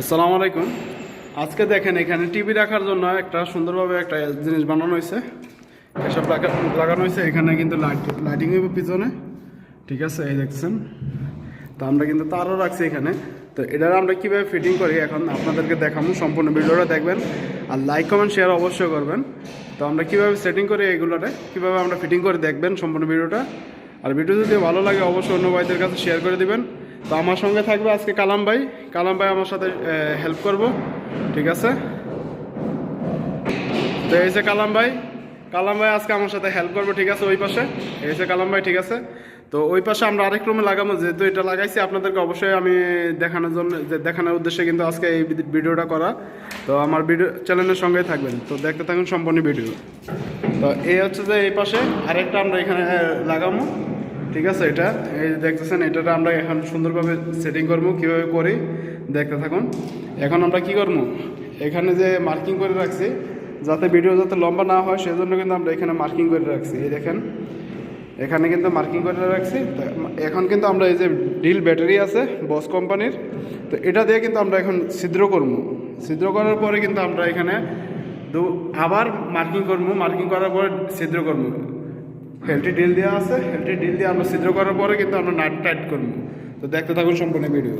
আসসালামু আলাইকুম। আজকে দেখেন, এখানে টিভি রাখার জন্য একটা সুন্দরভাবে একটা জিনিস বানানো হয়েছে। এসব লাগানো হয়েছে। এখানে কিন্তু লাইট পিছনে। ঠিক আছে, এই দেখছেন। তো আমরা কিন্তু তারও রাখছি এখানে। তো এটার আমরা কীভাবে ফিটিং করি এখন আপনাদেরকে দেখাবো। সম্পূর্ণ ভিডিওটা দেখবেন। আর লাইক কমেন্ট শেয়ার অবশ্যই করবেন। তো আমরা কীভাবে সেটিং করি এগুলোতে কীভাবে আমরা ফিটিং করে দেখবেন সম্পূর্ণ ভিডিওটা? আর ভিডিও যদি ভালো লাগে, অবশ্যই অন্য ভাইদের কাছে শেয়ার করে দিবেন। তো আমার সঙ্গে থাকবে আজকে কালাম ভাই। কালাম ভাই আমার সাথে হেল্প করব, ঠিক আছে? তো এই যে কালাম ভাই কালাম ভাই আজকে আমার সাথে হেল্প করব, ঠিক আছে, ওই পাশে? এই যে কালাম ভাই, ঠিক আছে? তো ওই পাশে আমরা আরেক রুমে লাগাবো, যেহেতু এটা লাগাইছি, আপনাদেরকে অবশ্যই আমি দেখানোর জন্য দেখানোর উদ্দেশ্যে কিন্তু আজকে এই ভিডিওটা করা। তো আমার ভিডিও চ্যানেলের সঙ্গেই থাকবেন। তো দেখতে থাকুন সম্পূর্ণ ভিডিও। তো এই হচ্ছে যে এই পাশে আরেকটা আমরা এখানে লাগাবো। ঠিক আছে এটা? এই দেখতেছেন, এটাটা আমরা এখন সুন্দরভাবে সেটিং করব, কীভাবে করি, দেখতে থাকুন। এখন আমরা কি করব? এখানে যে মার্কিং করে রাখছি, যাতে ভিডিও যাতে লম্বা না হয়, সেজন্য কিন্তু আমরা এখানে মার্কিং করে রাখছি। এই দেখেন, এখানে কিন্তু মার্কিং করে রাখছি। এখন কিন্তু আমরা এই যে ডিল ব্যাটারি আছে বস কোম্পানির তো এটা দিয়ে কিন্তু আমরা এখন ছিদ্র করব। ছিদ্র করার পরে কিন্তু আমরা এখানে দু- আবার মার্কিং করব। মার্কিং করার পরে ছিদ্র করব। হেলটি ডিল দেওয়া আছে। হেলটি ডিল দিয়ে আমরা ছিদ্র করার পরে কিন্তু আমরা নাট টাইট করব। তো দেখতে থাকুন সম্পূর্ণ ভিডিও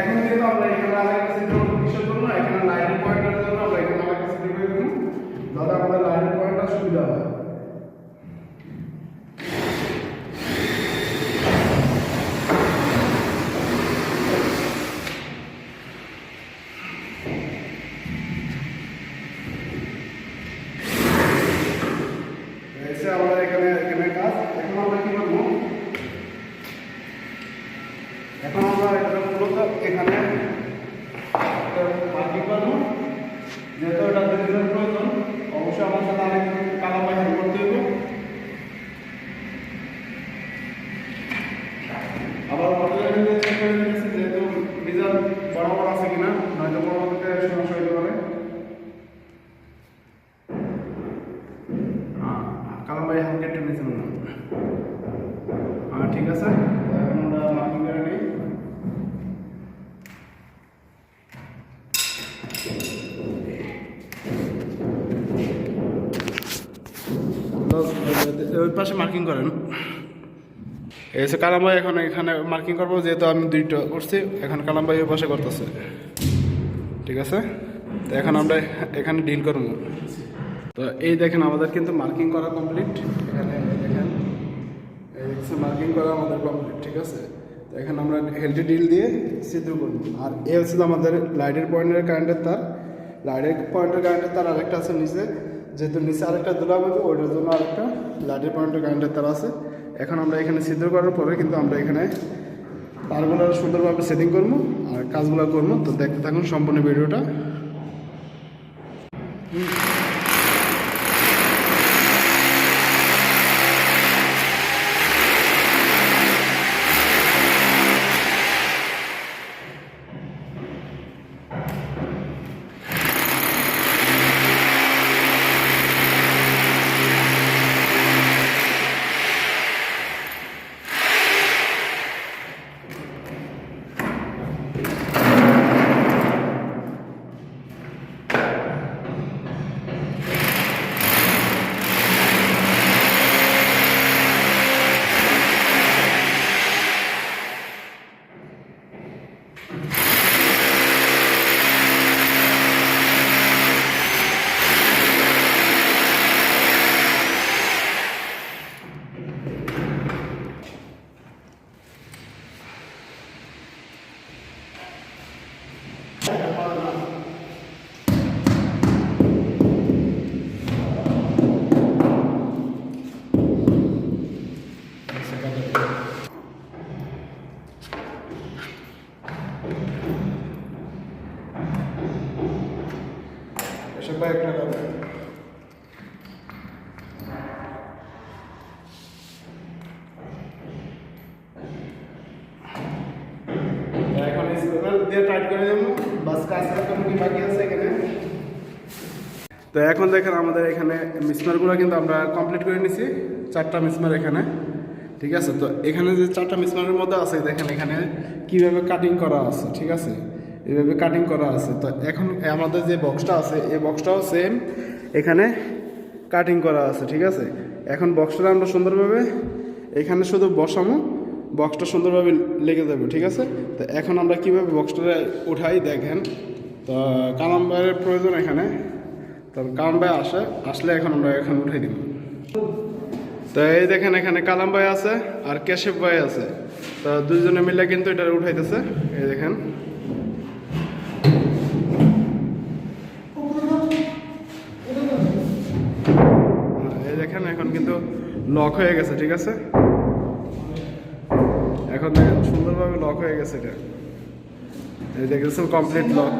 এখন কিন্তু আমরা এখানে আরেকটা ছিদ্র কিসের জন্য এখানে লাইনের পয়েন্টের জন্য আমরা এখানে আরেকটা ছিদ্র করে দেবো যাতে আমাদের লাইনের পয়েন্টটা সুবিধা হয় এসে আমাদের এখানে এখানে কাজ এখন আমরা কি করব এখন আমরা এটা মূলত এখানে মার্কিং করব যেহেতু এটা দিনের প্রয়োজন, অবশ্যই আমার সাথে আরেক কালা পয়সা করতে হবে আবার যেহেতু ডিজাইন বরাবর আছে কিনা, নয়তো পরবর্তীতে সমস্যা হতে পারে। কালাম ভাই হালকা একটু নিচে ঠিক আছে এখন আমরা মার্কিং করে নিই ওই পাশে মার্কিং করেন। এসে কালাম ভাই এখন এখানে মার্কিং করব, যেহেতু আমি দুইটা করছি, এখন কালাম ভাই ওই পাশে করতেছে। ঠিক আছে? তো এখন আমরা এখানে ডিল করব। তো এই দেখেন, আমাদের কিন্তু মার্কিং করা কমপ্লিট এখানে দেখেন, এই মার্কিং করা আমাদের কমপ্লিট ঠিক আছে? তো এখানে আমরা হেলদি ডিল দিয়ে ছিদ্র করব। আর এ হচ্ছে আমাদের লাইটের পয়েন্টের কারেন্টের তার। লাইটের পয়েন্টের কারেন্টের তার আরেকটা আছে নিচে। যেহেতু নিচে আরেকটা দোলা হবে ওইটার জন্য আরেকটা লাইটের পয়েন্টের কারেন্টের তার আছে। এখন আমরা এখানে সিদ্ধ করার পরে কিন্তু আমরা এখানে তারগুলো সুন্দরভাবে সেটিং করব আর কাজগুলো করব। তো দেখতে থাকুন সম্পূর্ণ ভিডিওটা। এখন দিয়ে করে বাস বাকি আছে এখানে? তো এখন দেখেন আমাদের এখানে মিসমারগুলো কিন্তু আমরা কমপ্লিট করে নিছি। চারটা মিসমার এখানে। ঠিক আছে? তো এখানে যে চারটা মিসমারের মধ্যে আছে দেখেন এখানে কীভাবে কাটিং করা আছে, ঠিক আছে? এইভাবে কাটিং করা আছে। তো এখন আমাদের যে বক্সটা আছে, এই বক্সটাও সেম এখানে কাটিং করা আছে, ঠিক আছে? এখন বক্সটা আমরা সুন্দরভাবে এখানে শুধু বসামো বক্সটা সুন্দরভাবে লেগে যাবে, ঠিক আছে? তো এখন আমরা কীভাবে বক্সটা উঠাই দেখেন। তো কালাম্বারের প্রয়োজন এখানে। তো কালাম আসে, আসলে এখন আমরা এখানে উঠাই দিব। তো এই দেখেন এখানে কালাম ভাই আছে আর কেশব ভাই আছে। তো দুজনে মিলে কিন্তু এটা উঠাইতেছে। এই দেখেন। এই দেখেন, এখন কিন্তু লক হয়ে গেছে, ঠিক আছে? এখন সুন্দরভাবে লক হয়ে গেছে এটা। এই দেখেছেন কমপ্লিট লক